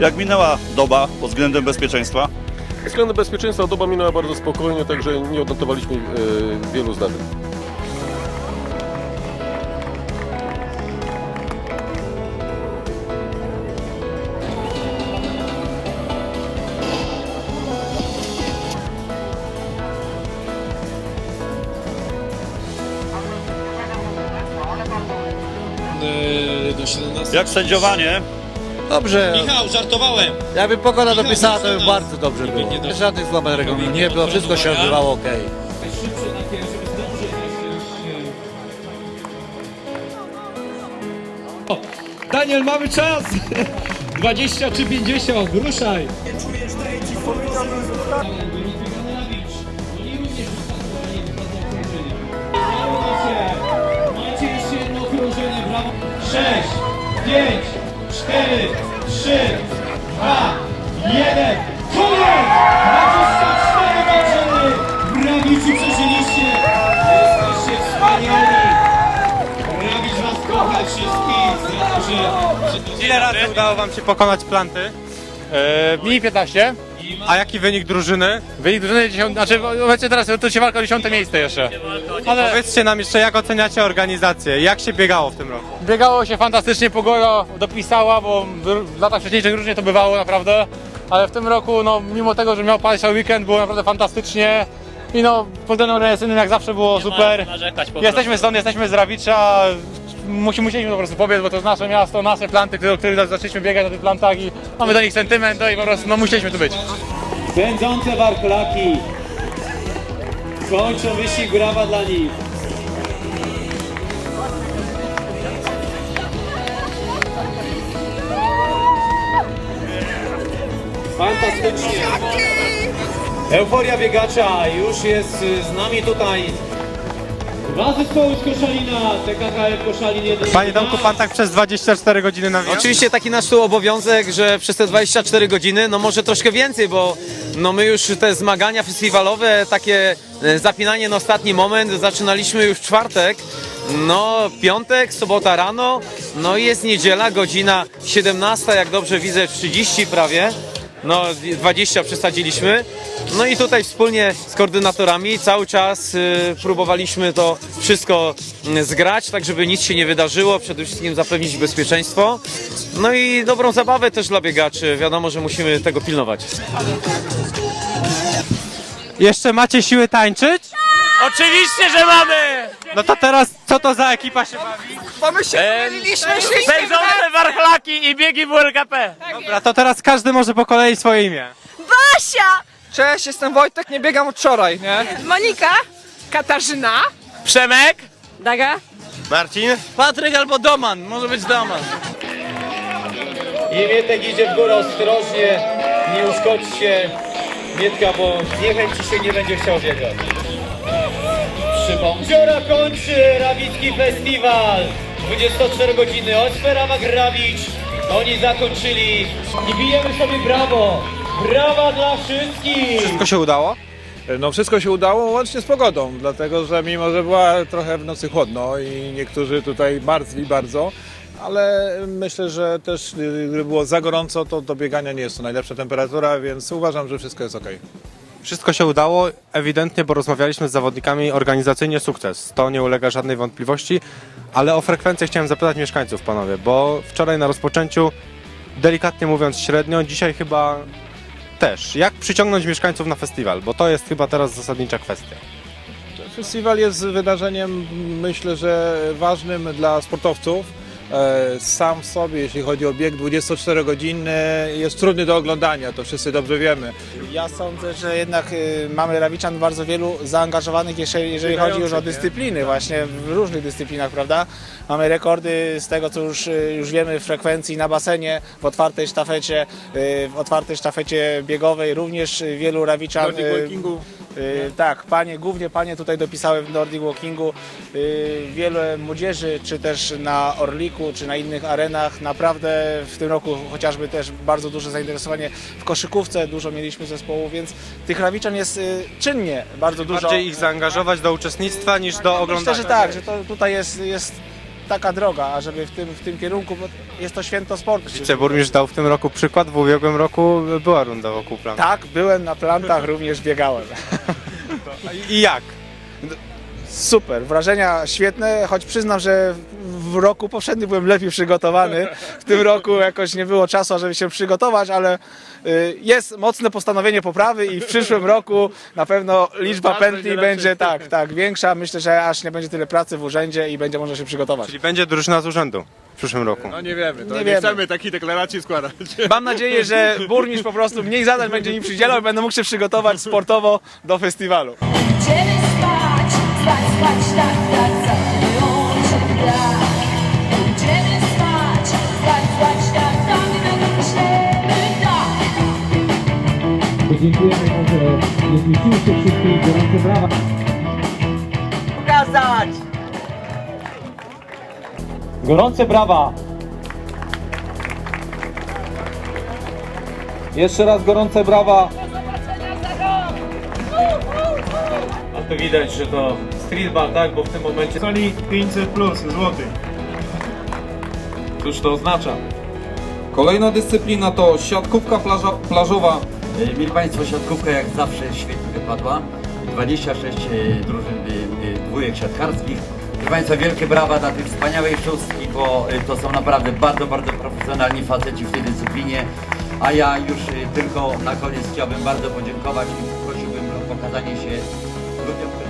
Jak minęła doba pod względem bezpieczeństwa? Względem bezpieczeństwa doba minęła bardzo spokojnie, także nie odnotowaliśmy e, wielu zdarzeń. Do 17. Jak sędziowanie? Dobrze, Michał, żartowałem! jakby pogoda Michał, dopisała, to by bardzo dobrze było. nie do- Żadnych złamań regulaminu nie było, wszystko się odbywało ok. Daniel, mamy czas! 20 czy 50, ruszaj! Macie jeszcze jedno okrążenie, brawo! 6, 5, 4, 3, 2, 1, koniec! 24 godziny! Brawici przeżyliście! Jesteście wspaniali! Brawić was kocha wszystkich za to, że... Ile razy udało wam się pokonać planty? E, mniej 15. A jaki wynik drużyny? Wynik drużyny 10, znaczy obecnie teraz to się walka o 10 miejsce jeszcze. Ale Powiedzcie nam jeszcze, jak oceniacie organizację? Jak się biegało w tym roku? biegało się fantastycznie, pogoda dopisała, bo w latach wcześniejszych różnie to bywało naprawdę. Ale w tym roku, no mimo tego, że miał padać cały weekend, było naprawdę fantastycznie. I no, pod względem organizacyjnym jak zawsze było super. Jesteśmy stąd, jesteśmy z Rawicza. Musi, musieliśmy po prostu pobiec, bo to jest nasze miasto, nasze planty, które, które zaczęliśmy biegać na tych plantach i mamy do nich sentyment, no i po prostu no, musieliśmy tu być. Pędzące warklaki kończą wyścig brawa dla nich. Fantastycznie. Euforia biegacza już jest z nami tutaj. Dwa zespoły z Koszalina, TKKF Koszalin 1. Panie Tomku, pan tak przez 24 godziny nawijał? Oczywiście taki nasz tu obowiązek, że przez te 24 godziny, no może troszkę więcej, bo no my już te zmagania festiwalowe, takie e, zapinanie na ostatni moment zaczynaliśmy już w czwartek, no piątek, sobota rano, no i jest niedziela, godzina 17, jak dobrze widzę 30 prawie, no 20 przesadziliśmy. No i tutaj wspólnie z koordynatorami cały czas y, próbowaliśmy to wszystko y, zgrać, tak żeby nic się nie wydarzyło, przede wszystkim zapewnić bezpieczeństwo. No i dobrą zabawę też dla biegaczy. Wiadomo, że musimy tego pilnować. Jeszcze macie siły tańczyć? Oczywiście, że mamy! No to teraz, co to za ekipa się bawi? Pędzące warchlaki i biegi w WLKP. Dobra, to teraz każdy może po kolei swoje imię. Basia! Cześć, jestem Wojtek, nie biegam od wczoraj, nie? Monika? Katarzyna? Przemek? Daga? Marcin? Patryk albo Doman, może być Doman. I Mietek idzie w górę ostrożnie, nie uszkodźcie Mietka, bo zniechęci się nie będzie chciał biegać. Dziura kończy Rawicki Festiwal. 24 godziny, Osferawa Grawicz. Oni zakończyli i bijemy sobie brawo. Brawa dla wszystkich! Wszystko się udało? No wszystko się udało łącznie z pogodą, dlatego że mimo, że była trochę w nocy chłodno i niektórzy tutaj marzli bardzo, ale myślę, że też y, gdyby było za gorąco, to do biegania nie jest to najlepsza temperatura, więc uważam, że wszystko jest ok. Wszystko się udało, ewidentnie, bo rozmawialiśmy z zawodnikami, organizacyjnie sukces. To nie ulega żadnej wątpliwości, ale o frekwencję chciałem zapytać mieszkańców, panowie, bo wczoraj na rozpoczęciu, delikatnie mówiąc średnio, dzisiaj chyba też. Jak przyciągnąć mieszkańców na festiwal? Bo to jest chyba teraz zasadnicza kwestia. Festiwal jest wydarzeniem, myślę, że ważnym dla sportowców. E, Sam w sobie, jeśli chodzi o bieg 24-godzinny, jest trudny do oglądania, to wszyscy dobrze wiemy. Ja sądzę, że jednak y, mamy Rawiczan bardzo wielu zaangażowanych, jeżeli, jeżeli chodzi już o dyscypliny, właśnie w różnych dyscyplinach, prawda? Mamy rekordy z tego, co już, y, już wiemy, frekwencji na basenie, w otwartej sztafecie, y, w otwartej sztafecie biegowej, również y, wielu Rawiczan. Nordic Walkingu. Y, tak, panie, głównie panie tutaj dopisały w Nordic Walkingu. Y, wiele młodzieży, czy też na Orliku, czy na innych arenach. Naprawdę w tym roku chociażby też bardzo duże zainteresowanie w koszykówce, dużo mieliśmy zespołów, więc tych Rawiczan jest y, czynnie bardzo dużo. Bardziej ich zaangażować do uczestnictwa niż do Myślę, oglądania. że tak, że to tutaj jest, jest taka droga, ażeby w tym, w tym kierunku, bo jest to święto sportu. Wiceburmistrz dał w tym roku przykład, w ubiegłym roku była runda wokół plan. Tak, byłem na plantach, również biegałem. I jak? Super, wrażenia świetne, choć przyznam, że w roku poprzednim byłem lepiej przygotowany. W tym roku jakoś nie było czasu, żeby się przygotować, ale y, jest mocne postanowienie poprawy i w przyszłym roku na pewno liczba pętli będzie tak, tak, większa. Myślę, że aż nie będzie tyle pracy w urzędzie i będzie można się przygotować. Czyli będzie drużyna z urzędu w przyszłym roku. No nie wiemy, to Nie nie, wiemy. chcemy takiej deklaracji składać. Mam nadzieję, że burmistrz po prostu mniej zadań będzie mi przydzielał i będę mógł się przygotować sportowo do festiwalu. Spać, Dziękujemy może, nie zmieściły się wszystkich, gorące brawa. Pokazać! Gorące brawa! Jeszcze raz gorące brawa. A to widać, że to streetball, tak? Bo w tym momencie... Soli 500 plus złotych. Cóż to oznacza? Kolejna dyscyplina to siatkówka plaża, plażowa. Mili Państwo, siatkówka jak zawsze świetnie wypadła. 26 e, drużyn e, e, dwójek siatkarskich. Proszę Państwa, wielkie brawa dla tej wspaniałej szóstki, bo e, to są naprawdę bardzo, bardzo profesjonalni faceci w tej dyscyplinie. A ja już e, tylko na koniec chciałbym bardzo podziękować i prosiłbym o pokazanie się ludziom,